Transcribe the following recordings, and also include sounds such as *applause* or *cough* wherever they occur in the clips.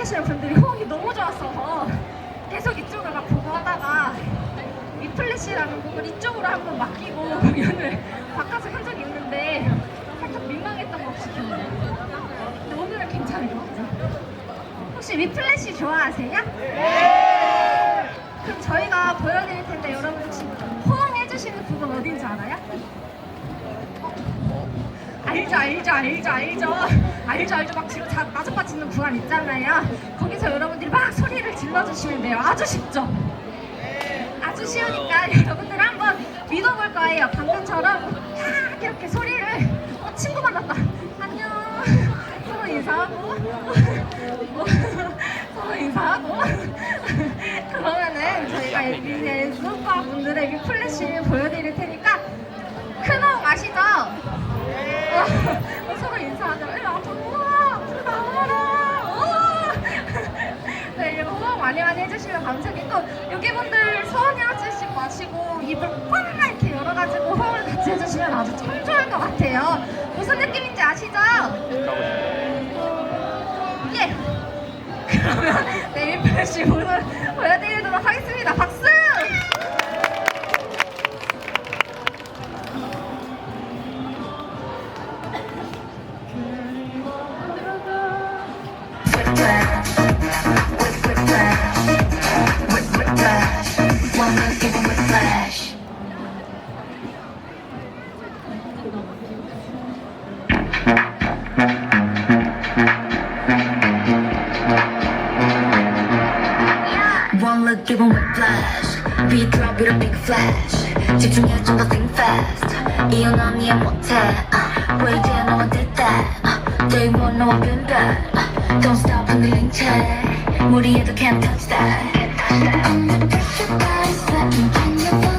계시는 분들이 호응이 너무 좋았어서 계속 이쪽을 막 보고 하다가 리플래시라는 곡을 이쪽으로 한번 맡기고 공연을 바꿔서 한 적이 있는데 살짝 민망했던 것 같아요. 근데 오늘은 괜찮은 것 같아요. 혹시 위플래시 좋아하세요? 네! 그럼 저희가 보여드릴 텐데 여러분 혹시 호응해주시는 부분 어딘지 알아요? 알죠 알죠 알죠 알죠 알죠 알죠. 막 나ज빠 짓는 구간 있잖아요. 거기서 여러분들이 막 소리를 질러주시면 돼요. 아주 쉽죠? 아주 쉬우니까 *laughs* 여러분들 한번 믿어볼 거예요. 방금처럼 막 이렇게 소리를. 어, 친구 만났다. 안녕. 서로 인사하고. *laughs* 서로 인사하고. *laughs* 그러면은 저희가 이제 수과 분들의 위플래시 보 많이 많이 해주시면 감사하겠고 여기 분들 서운해 하시지 마시고 입을 꽉 이렇게 열어가지고 호응을 같이 해주시면 아주 참 좋을 것 같아요. 무슨 느낌인지 아시죠? 예. 그러면 내일 플래시 오늘 보여드리도록 하겠습니다. One look, give 'em whiplash. Beat drop with a big flash. 집중해 좀더 think fast. 이혼 언니의 못해. Uh, 왜 이제 너만 됐다. Uh, day one 너와 빈다. Uh, don't stop 흔들린 채. 무리해도 can't touch that. Under pressure, body sweating, can you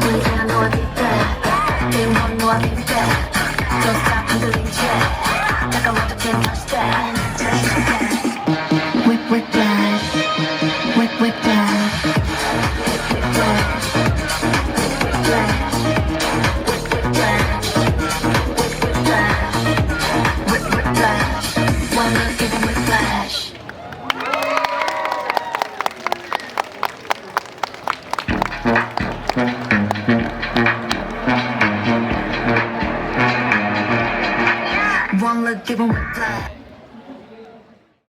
We cannot. Give him a clap.